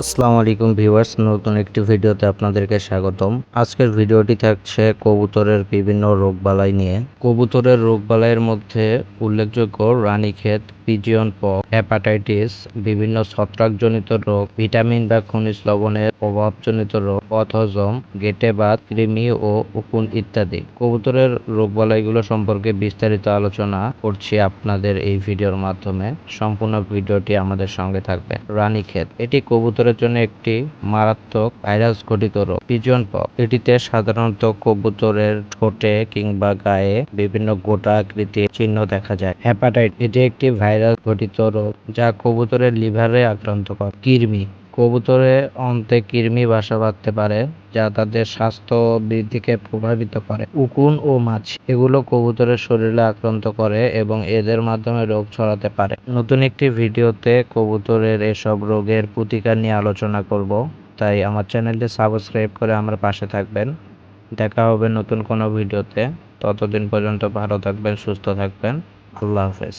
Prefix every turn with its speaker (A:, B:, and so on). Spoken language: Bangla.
A: আসসালামু আলাইকুম ভিউয়ার্স, নতুন একটি ভিডিওতে আপনাদেরকে স্বাগতম। আজকের ভিডিওটি থাকছে কবুতরের বিভিন্ন রোগবালাই নিয়ে। কবুতরের রোগ রোগবালাইয়ের মধ্যে উল্লেখযোগ্য রানীক্ষেত, পিজিয়ন পক, হেপাটাইটিস, বিভিন্ন ছত্রাকজনিত রোগ, ভিটামিন বা খনিজ লবণের অভাবজনিত রোগ পথহজম গেটে বাত কৃমি ও উকুন ইত্যাদি। কবুতরের রোগ রোগবালাইগুলো সম্পর্কে বিস্তারিত আলোচনা করছি আপনাদের এই ভিডিওর মাধ্যমে। সম্পূর্ণ ভিডিওটি আমাদের সঙ্গে থাকবে। রানীক্ষেত, এটি কবুতরের জন্য একটি মারাত্মক ভাইরাস ঘটিত রোগ, পিজন পক্স এটিতে সাধারণত কবুতরের ঠোঁটে কিংবা গায়ে বিভিন্ন গোটা আকৃতির চিহ্ন দেখা যায়। হ্যাপাটাইট এটি একটি ভাইরাস ঘটিত রোগ যা কবুতরের লিভারে আক্রান্ত করে। কৃমি কবুতরে অন্তে কৃমি বাসা বাঁধতে পারে, যা তাদের স্বাস্থ্য বৃদ্ধিকে প্রভাবিত করে। উকুন ও মাছি, এগুলো কবুতরের শরীরে আক্রান্ত করে এবং এদের মাধ্যমে রোগ ছড়াতে পারে। নতুন একটি ভিডিওতে কবুতরের এসব রোগের প্রতিকার নিয়ে আলোচনা করব, তাই আমার চ্যানেলটি সাবস্ক্রাইব করে আমার পাশে থাকবেন। দেখা হবে নতুন কোনো ভিডিওতে। ততদিন পর্যন্ত ভালো থাকবেন, সুস্থ থাকবেন। আল্লাহ হাফেজ।